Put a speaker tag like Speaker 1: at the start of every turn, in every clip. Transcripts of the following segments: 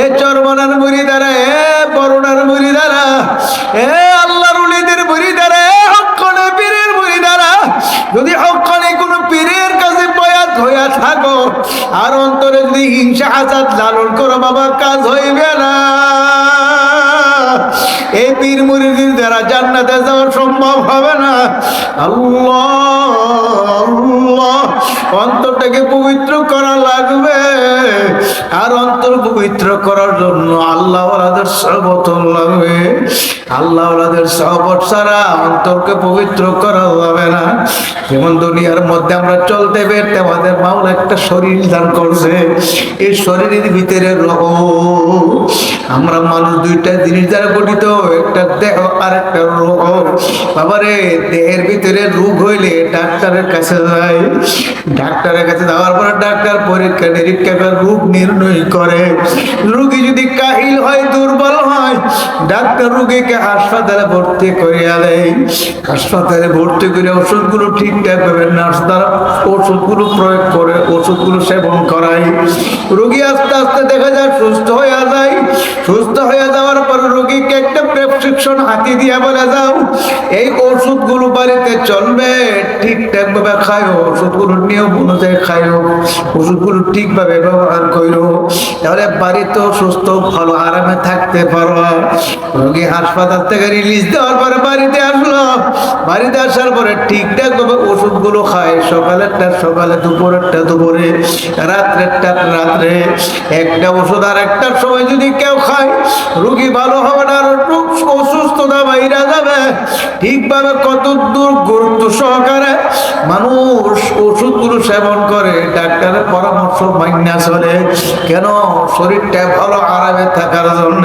Speaker 1: এ চরমনার মুড়ি দ্বারা এ বরুণার মুড়ি দ্বারা এ আল্লাহর উলিদের মুড়ি দ্বারা এ হকনে পীরের মুড়ি দ্বারা যদি হকনে কোনো পীরের কাছে বয়াত হইয়া থাকো, আর অন্তরে যদি হিংসা হাসাদ লালন করো, বাবা, কাজ হইবে না। এই পীর মুরিদির দ্বারা জান্নাতে যাওয়া সম্ভব হবে না। আল্লাহ অন্তরটাকে পবিত্র করা লাগবে। আর অন্তর পবিত্র করার জন্য আল্লাহ ওলাদের সর্বতন লাগবে। আল্লাহ ওলাদের সহবত ছাড়া অন্তরকে পবিত্র করা যাবে না। যেমন দুনিয়ার মধ্যে আমরা চলতে বেরতে আমাদের মাওলা একটা শরীর দান করছে। এই শরীরের ভিতরে রহ আমরা মানুষ দুইটা জিনিস দ্বারা গঠিত। একটা দেহ আর একটা রোগ। বাবারে, দেহের ভিতরে রোগ হইলে ডাক্তারের কাছে যায়। ডাক্তারের কাছে যাওয়ার পর ডাক্তার পরীক্ষা নিরীক্ষা করে, রোগ নির্ণয় করে। রোগী যদি কাহিল হয়, দুর্বল হয়, ডাক্তার রোগীকে হাসপাতালে ভর্তি করিয়া দেয়। হাসপাতালে ভর্তি করে ওষুধগুলো ঠিকঠাক ভাবে নার্স দ্বারা ওষুধগুলো প্রয়োগ করে, ওষুধগুলো সেবন করায়। রোগী আস্তে আস্তে দেখা যায়, সুস্থ হয়ে যায়। সুস্থ হয়ে যাওয়ার পর রোগীকে একটা প্রেসক্রিপশন হাতি দিয়ে বলে যাও, এই ওষুধগুলো বাড়িতে চলবে ঠিকঠাক ভাবে খাইও ওষুধগুলো নিয়ম অনুযায়ী খাইও, ওষুধগুলো ঠিকভাবে ব্যবহার করো তাহলে বাড়িতেও সুস্থ ভালো, আরামে থাকতে পারো। রোগী হাসপাতাল থেকে রিলিজ দেওয়ার পরে বাড়িতে আসলো। বাড়িতে আসার পরে ঠিকঠাক ভাবে ওষুধগুলো খায়। সকালেরটা সকালে, দুপুরেরটা দুপুরে, রাত্রেরটা রাত্রে। একটা ওষুধ আর একটার সময় যদি কেউ খায়, রুগী ভালো হবে না আর অসুস্থতা বাইরা যাবে। ঠিকভাবে কত দূর গুরুত্ব সহকারে মানুষ ওষুধগুলো সেবন করে, ডাক্তারের পরামর্শ মাইনা চলে। কেন? শরীরটা ভালো আরামে থাকার জন্য।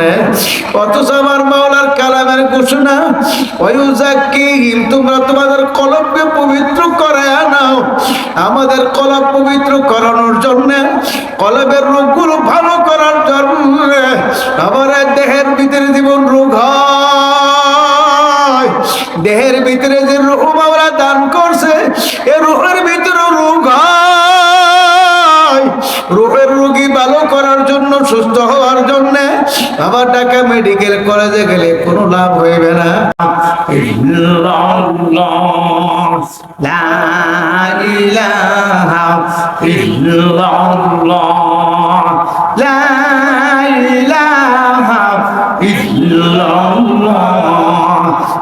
Speaker 1: অথচ আমার মাওলার কালামের ঘোষণা ওয়ুজাক্কিহিম তোমরা তোমাদের কলবকে পবিত্র করে নাও। আমাদের কলব পবিত্র করানোর জন্য কলবের রোগগুলো ভালো করার জন্য আবার দেহের ভিতরে জীবন রোগ হয়। দেহের ভিতরে যে রোগ আমরা দান করছে এ রোগের ভিতরে রোগ হয় রোগের রোগী ভালো করার জন্য সুস্থ হওয়ার জন্য আবার ঢাকা মেডিকেল কলেজে গেলে কোনো লাভ হইবে না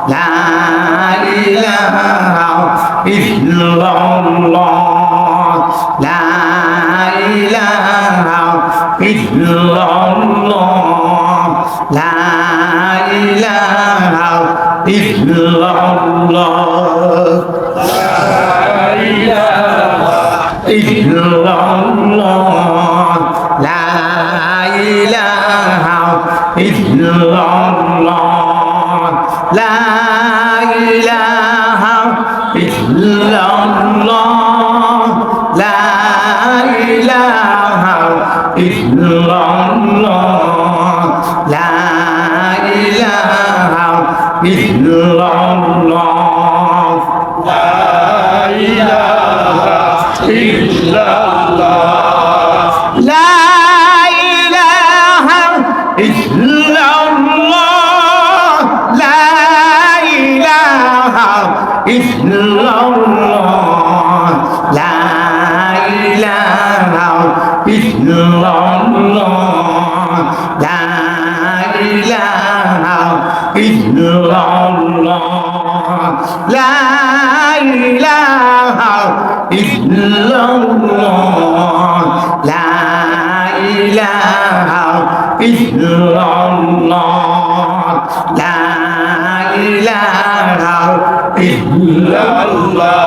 Speaker 2: لا ইলাহা ইল্লাল্লাহ। লা ইলাহা ইল্লাল্লাহ। লা ইলাহা ইল্লাল্লাহ।
Speaker 1: illallah la ilaha illallah ইল্লাল্লাহ আল্লাহ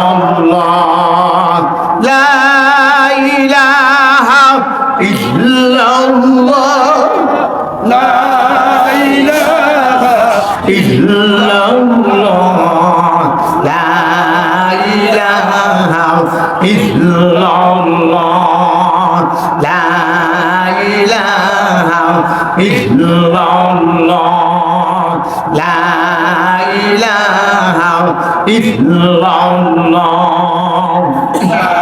Speaker 1: illallah la ilaha illallah la ilaha illallah la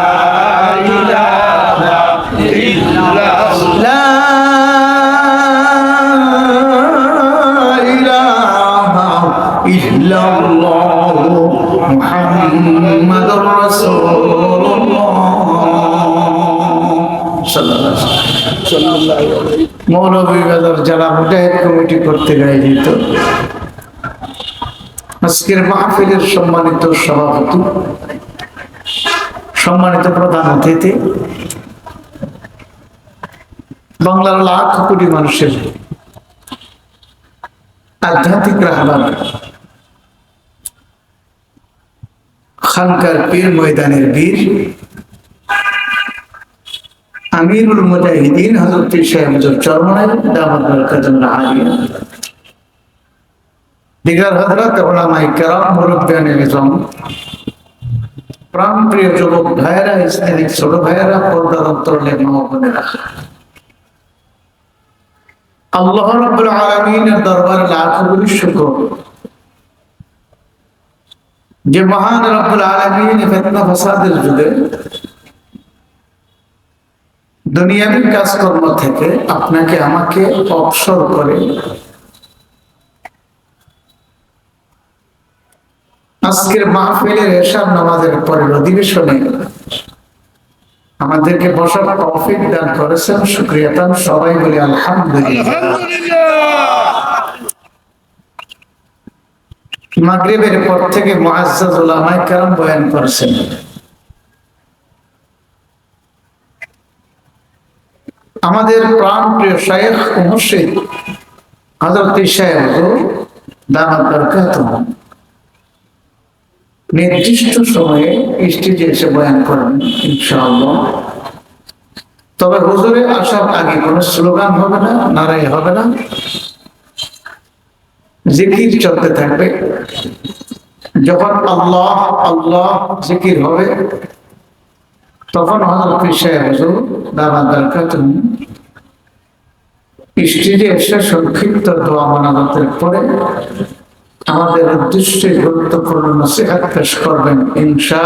Speaker 1: ilaha illallah إلا الله জেলা মুজাহিদ কমিটি আয়োজিত আজকের মাহফিলের সম্মানিত সভাপতি, সম্মানিত প্রধান অতিথি, বাংলার লাখ কোটি মানুষের আধ্যাত্মিক রাহবার খানকার পীর ময়দানের বীর আমিরুল মুজাহিদিন হজরত সাহেব চরমায় দামাত বরকাতুল্লাহ আলিয়া দিগার হজরত ওলামাই কেরাম মুরব্বিয়ান নিজাম প্রাণপ্রিয় যুবক ভাইয়েরা, ইসলামিক ছোট ভাইয়েরা, পর্দার অন্তরলে মহাবনেরা আল্লাহ রাব্বুল আলামিনের দরবারে লাখ কোটি শুকর। যে মহান রব্বুল আলামিন ফিতনা ফাসাদের যুগে দুনিয়াবী কাজকর্ম থেকে আপনাকে আমাকে অবসর করে। আজকের মাহফিলের এশার নামাজের পরের অধিবেশনে আমাদেরকে বসার তৌফিক দান করেছেন, শুক্রিয়া দান সবাই বলে আলহামদুলিল্লাহ। মাগরিবের পর থেকে মুআজ্জাজ উলামায়ে কেরাম বয়ান করেছেন। আমাদের প্রাণ প্রিয় শায়েখ মুর্শিদ হযরত সাহেব দামাত নির্দিষ্ট সময়ে স্টেজে এসে বয়ান করেন, ইনশাআল্লাহ। তবে হুজুরে আসার আগে কোনো স্লোগান হবে না, নারাই হবে না। জিকির চলতে থাকবে। যখন আল্লাহ আল্লাহ জিকির হবে তখন হজরত হুজুর দরকার স্টেজে এসে সংক্ষিপ্ত দোয়া পরে আমাদের উদ্দেশ্যে গুরুত্বপূর্ণ নসিহাত পেশ করবেন ইনশা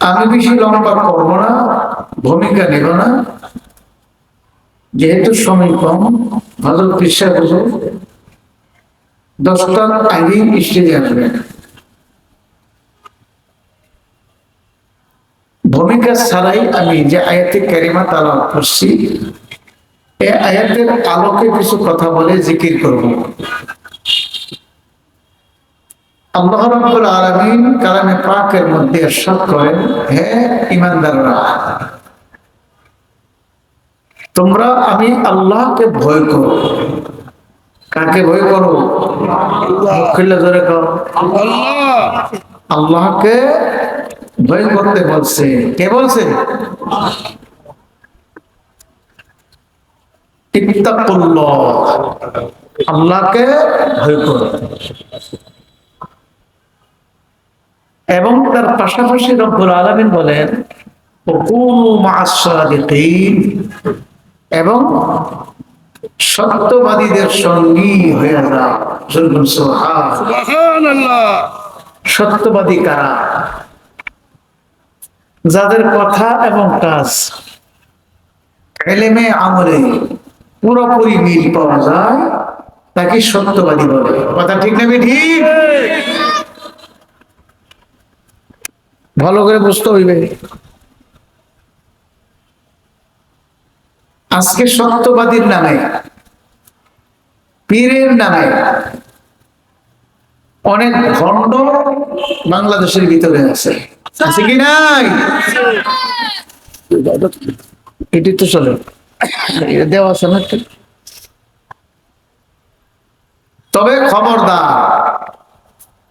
Speaker 1: আমি বেশি লম্বা করব না, ভূমিকা নেব না। যেহেতু সময় কম হজরত বিশ্বাস দশটার আগেই স্টেজে আসবেন ভূমিকা ছাড়াই আমি যে আয়াতে কারিমা তালাওয়াত করছি এই আয়াতের আলোকে কিছু কথা বলে জিকির করব। আল্লাহ রাব্বুল আলামিন কালামে পাকের মধ্যে ইরশাদ করেন, হে ঈমানদাররা, তোমরা আমি আল্লাহকে ভয় করো। কাকে ভয় করো? আল্লাহকে ভয় করতে বলছে। কে বলছে? আল্লাহকে ভয় করো। এবং তার পাশাপাশি রব্বুল আলামিন বলেন এবং সত্যবাদীদের সঙ্গী হয়ে যাও সত্যবাদী কারা? যাদের কথা এবং কাজ এলেমে আমলে পুরোপুরি মিল পাওয়া যায় তাকে সত্যবাদী বলে। কথা ঠিক না ঠিক। ভালো করে বুঝতে হইবে। আজকে সত্যবাদীর নামে, পীরের নামে অনেক ভণ্ড বাংলাদেশের ভিতরে আছে। আছে কি নাই? এটি তো চলে। দেওয়া আছে না? তবে খবরদার,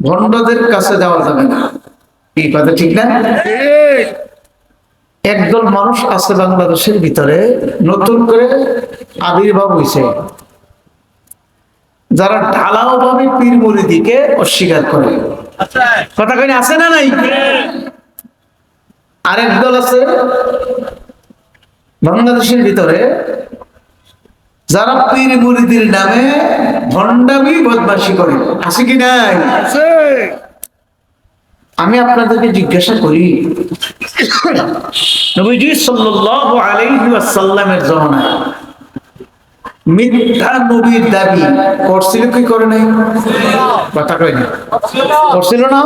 Speaker 1: ভণ্ডদের কাছে যাওয়া যাবে না। এই কথা ঠিক না? একদল মানুষ আছে বাংলাদেশের ভিতরে, নতুন করে আবির্ভাব হয়েছে যারা ঢালাও ভাবে পীর মুরিদিকে অস্বীকার করে। কথা কই আছে না নাই? আরেক দল আছে বাংলাদেশের ভিতরে, যারা পীর মুরিদির নামে ভণ্ডামি বদমাসি করে। আছে কি নাই? আমি আপনাদেরকে জিজ্ঞাসা করি, নবীজি সাল্লাল্লাহু আলাইহি ওয়াসাল্লামের জমানায় মিথ্যা নবীর দাবি করছিল কি করে নাই? কথা কই না। করছিল না?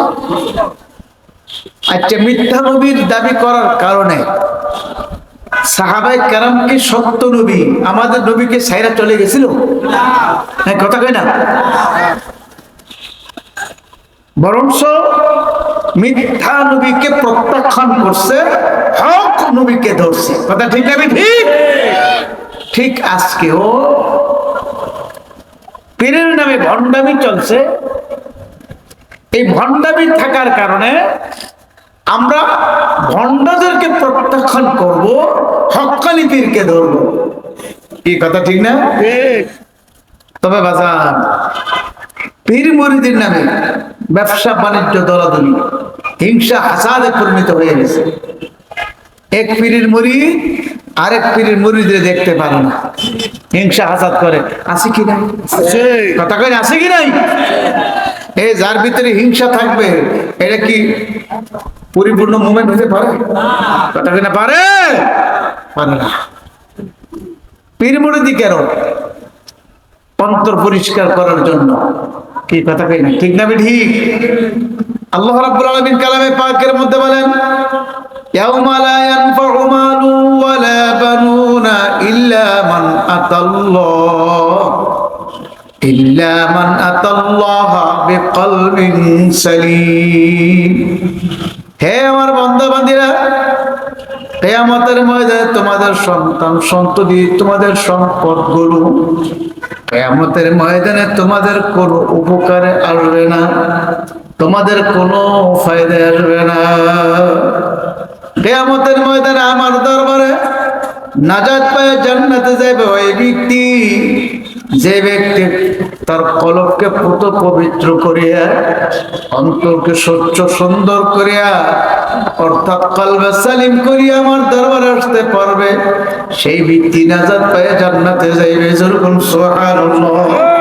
Speaker 1: আচ্ছা মিথ্যা নবীর দাবি করার কারণে সাহাবাই কেরাম কি সত্য নবী? আমাদের নবীকে সাইরা চলে গেছিল? হ্যাঁ কথা কই না। বরঞ্চ মিথ্যা নবীকে প্রত্যাখ্যান করছে হক নবীকে ধরছে। কথা ঠিক না ঠিক ঠিক আজকেও পীরের নামে ভণ্ডামি চলছে। এই ভণ্ডামি থাকার কারণে আমরা ভণ্ডদেরকে প্রত্যাখ্যান করব হকানি পীরকে ধরব। কি কথা ঠিক না? তবে বাজার পীর মরিদের নামে ব্যবসা বাণিজ্য দলাদলি। হিংসা হাসাদে পরিণত হয়ে গেছে। এক পীরের মুড়ি আরেক পীরের মুড়িদের দেখতে পারে না। হিংসা হাসাদ করে আছে কি নাই? কথা কই আছে কি নাই? এই যার ভিতরে হিংসা থাকবে এটা কি পরিপূর্ণ মুভমেন্ট হতে পারে? কথা কই না পারে। পারে না। পীর মুড়িদি কেন? অন্তর পরিষ্কার করার জন্য। কি কথা কই না ঠিক না ঠিক? আল্লাহ রাব্বুল আলামিন কালামে পাকের মধ্যে বলেন, ইয়াউমা লা ইয়ানফাউ মালু ওয়ালা বানুনা ইল্লা মান আতাল্লাহ, ইল্লা মান আতাল্লাহ বিকলবিন সালিম। হে আমার বান্দা বান্দিরা কেয়ামতের ময়দানে তোমাদের সন্তান সন্ততি, তোমাদের সম্পদগুলো কেয়ামতের ময়দানে তোমাদের কোনো উপকারে আসবে না। তোমাদের কোনো ফায়দা আসবে না। কেয়ামতের ময়দানে আমার দরবারে নাজাত পায়ে জান্নাতে যাবে ওই ব্যক্তি। যে ব্যক্তি তার কলককে পুত পবিত্র করিয়া, অন্তরকে স্বচ্ছ সুন্দর করিয়া, অর্থাৎ কলবে সালিম করিয়া আমার দরবারে আসতে পারবে, সেই ব্যক্তি নাজাত পায়ে জান্নাতে যাইবে। যেরকম সুবহানাল্লাহ।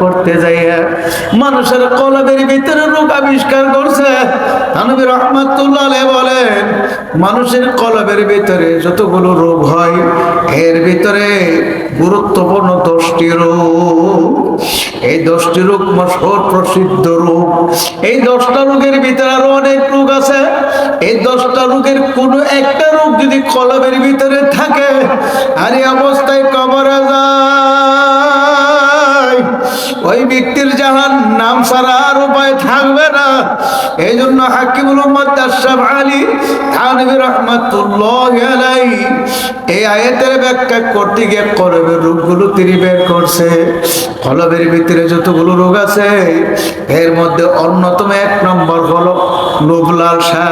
Speaker 1: করতে যাইয়া মানুষের কলবের ভিতরে রোগ আবিষ্কার করছে। থানভী রহমাতুল্লাহ বলেন, মানুষের কলবের ভিতরে যতগুলো রোগ হয়, এর ভিতরে গুরুত্বপূর্ণ দশটি রোগ। এই দশটি রোগ মশহুর প্রসিদ্ধ রোগ। এই দশটা রোগের ভিতরে আরও অনেক রোগ আছে। এই দশটা রোগের কোন একটা রোগ যদি কলবের ভিতরে থাকে, আর এই অবস্থায় কবরে যায়। ওই ব্যক্তির জাহান নাম ছাড়া আর উপায় থাকবে না। এই জন্য হাকিমুল আলী থানভী রহমাতুল্লাহ এই আয়াতের ব্যাখ্যা করতে গিয়ে কলবের রোগগুলো তিনি বের করছে। কলবের ভিতরে যতগুলো রোগ আছে, এর মধ্যে অন্যতম এক নম্বর হলো লোভ লালসা।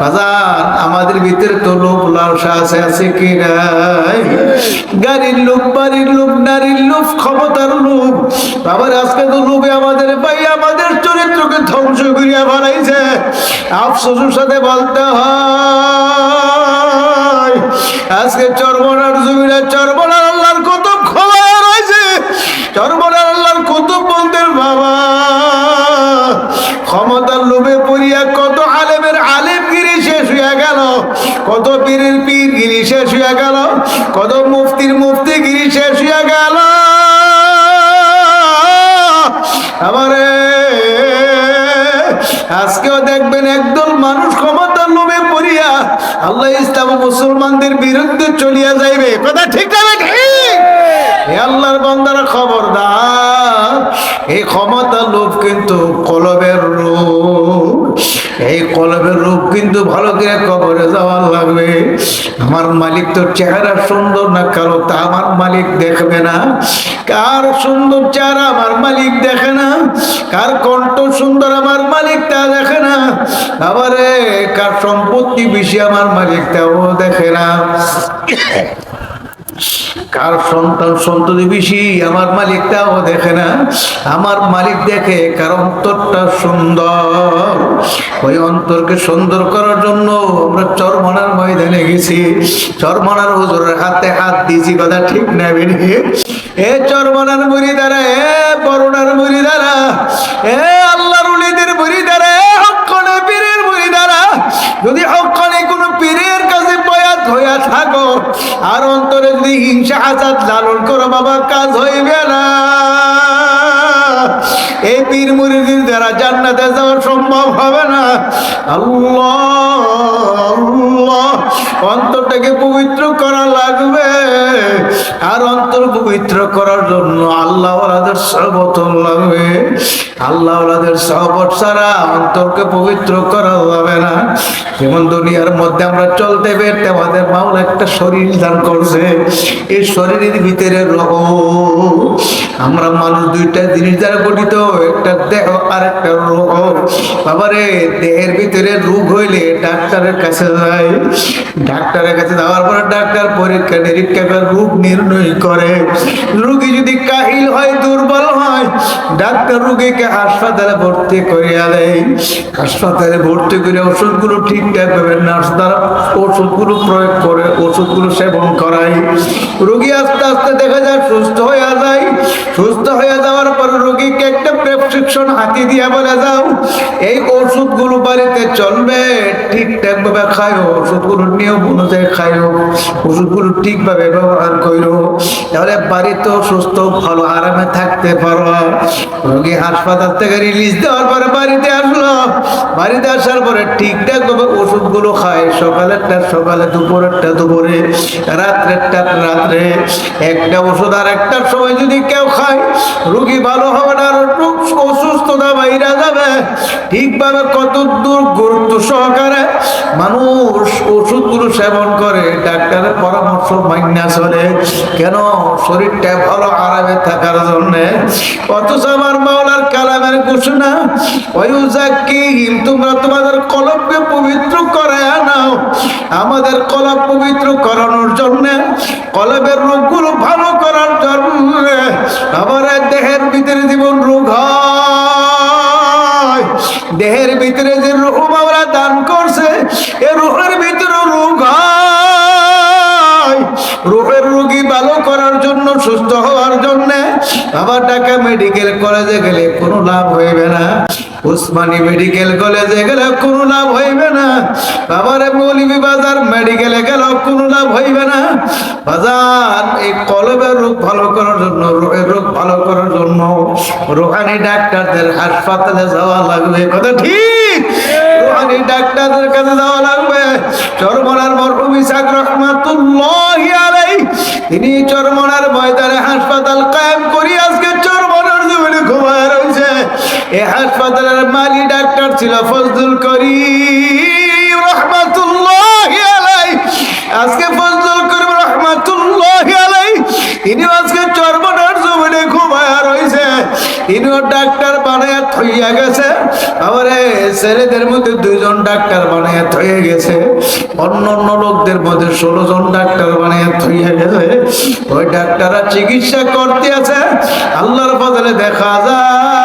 Speaker 1: বাজার আমাদের ভিতরে তো লোভ লালসা আছে আছে কি নাই? গাড়ির লোভ, বাড়ির লোভ, নারীর লোভ, ক্ষমতার লোভ। আবার আজকে তো লোভে আমাদের ভাই আমাদের চরিত্রকে ধ্বংস করিয়া বানাইছে আফসোসের সাথে বলতে হয়, আজকে চরমনার জমিনে চরমনার আল্লাহর কত খবর রয়েছে। চরমনার আল্লাহর কত বাবা, ক্ষমতার লোভে পড়িয়া কত আলেমের আলেমগিরি শেষ হয়ে গেল, কত পীরের পীরগিরি শেষ হয়ে গেল, কত মুফতির মুফতিগিরি শেষ হয়ে গেল। একদল মানুষ ক্ষমতার লোভে পড়িয়া আল্লাহ ইসলাম মুসলমানদের বিরুদ্ধে চলিয়া যাইবে। কথা ঠিক না আল্লাহর বান্দারা খবরদার। এই ক্ষমতা লোভ কিন্তু কলবের রূপ এই কলবের রূপ কিন্তু ভালো করে কবরে যাওয়ার লাগবে। আমার মালিক তো চেহারা সুন্দর না কারও তা আমার মালিক দেখবে না। কার সুন্দর চেহারা আমার মালিক দেখে না? কার কণ্ঠ সুন্দর আমার মালিক তা দেখে না। আবারে কার সম্পত্তি বেশি আমার মালিক তাও দেখে না। কার সন্তান সন্ততি বেশি? আমার মালিক তাও দেখে না। আমার মালিক দেখে কার অন্তরটা সুন্দর? ওই অন্তরকে সুন্দর করার জন্য আমরা চরমনার ময়দানে গেছি। চরমনার হুজুরের হাতে হাত দিয়েছি, কথা ঠিক নেবে এ চরমনার মুড়ি দ্বারা এ বরুণার মুড়ি দ্বারা এ আল্লাহর উলিদের মুড়ি দ্বারা এ হকনে পীরের মুড়ি দ্বারা যদি হকনে কোনো পীরের কাছে বয়াত হইয়া থাকো আর অন্তরে যদি হিংসা আজাদ লালন করো বাবা কাজ হইবে না। এই পীর মুরিদির দ্বারা জান্নাতে যাওয়া সম্ভব হবে না। আল্লাহ আল্লাহ। অন্তরটাকে পবিত্র করা লাগবে। আর অন্তর পবিত্র করার জন্য আল্লাহ ওলাদের সর্বতন লাগবে। আল্লাহ ওলাদের সহবত ছাড়া অন্তরকে পবিত্র করা যাবে না। যেমন দুনিয়ার মধ্যে আমরা চলতে বেরতে আমাদের মাউল একটা শরীর দান করছে। এই শরীরের ভিতরে রহ আমরা মানুষ দুইটা জিনিস দ্বারা গঠিত একটা দেহ আর একটা রোগ। বাবারে, দেহের ভিতরে রোগ হইলে ডাক্তারের কাছে যায়। ডাক্তারের কাছে যাওয়ার পরে ডাক্তার পরীক্ষা নিরীক্ষা করে, রোগ নির্ণয় করে। রোগী যদি কাহিল হয়, দুর্বল হয়, ডাক্তার রোগীকে হাসপাতালে ভর্তি করিয়া দেয়। হাসপাতালে ভর্তি করে ওষুধগুলো ঠিকঠাক ভাবে নার্স দ্বারা ওষুধগুলো প্রয়োগ করে, ওষুধগুলো সেবন করায়। রোগী আস্তে আস্তে দেখা যায়, সুস্থ হয়ে যায়। সুস্থ হয়ে যাওয়ার পর রোগীকে একটা প্রেসক্রিপশন হাতি দিয়া বলে যাও, এই ওষুধগুলো বাড়িতে চলবে ঠিকঠাক ভাবে খাইও ওষুধগুলো নিয়ম অনুযায়ী খাইও ওষুধগুলো ঠিকভাবে ব্যবহার করো তাহলে বাড়িতেও সুস্থ, ভালো, আরামে থাকতে পারো। রোগী হাসপাতাল থেকে রিলিজ দেওয়ার পরে বাড়িতে আসলো। বাড়িতে আসার পরে ঠিকঠাক ভাবে ওষুধগুলো খায়। সকালেরটা সকালে দুপুরেরটা দুপুরে রাত্রেরটা রাত্রে একটা ওষুধ আর একটার সময় যদি কেউ খায়, রুগী ভালো হবে না, আর রোগ বাইরা যাবে। ঠিকভাবে গুরুত্ব সহকারে মানুষ ওষুধগুলো সেবন করে, ডাক্তারের পরামর্শ চলে। কেন? শরীরটা ভালো আরামে থাকার জন্য। অথচ আমার মাওলার কালামের ঘোষণা তোমাদের কলবকে পবিত্র করে আমাদের কলব পবিত্র করানোর জন্য, কলবের রোগগুলো ভালো করার দেহের ভিতরে জীবন রোগ হয়। দেহের ভিতরে যে রোগ আমরা দান করছে, এ রুহের ভিতরে রোগ রোগের রোগী ভালো করার জন্য, সুস্থ হওয়ার জন্য আবার ঢাকা মেডিকেল কলেজে গেলে কোনো লাভ হইবে না। উসমানী মেডিকেল কলেজে গেলে কোনো লাভ হইবে না। বাবারে মৌলিবি বাজার মেডিকেলে গেল কোনো লাভ হইবে না। বাজার, এই কলবের রোগ ভালো করার জন্য, রোগের রোগ ভালো করার জন্য রোহানি ডাক্তারদের হাসপাতালে যাওয়া লাগবে। কথা ঠিক? রোহানি ডাক্তারদের কাছে যাওয়া লাগবে। চরমনার মরহুম ইসাক রহমাতুল্লাহ তিনি চরমনার ময়দানে হাসপাতাল কায়েম এই হাসপাতালের মালি ডাক্তার ছিল ফজলুল করিম রহমাতুল্লাহ আলাই আজকে ফজলুল করিম রহমাতুল্লাহ আলাই তিনি আজকে চরমনার জমিনে ঘুমায় রয়েছে। তিনিও ডাক্তার বানায় থইয়া গেছে। আবার ছেলেদের মধ্যে দুইজন ডাক্তার বানায় থইয়া গেছে। অন্য অন্য লোকদের মধ্যে ষোলো জন ডাক্তার বানায় থইয়া গেছে। ওই ডাক্তাররা চিকিৎসা করতে আছে। আল্লাহর বদলে দেখা যায়।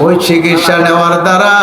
Speaker 1: ওই চিকিৎসা নেওয়ার দ্বারা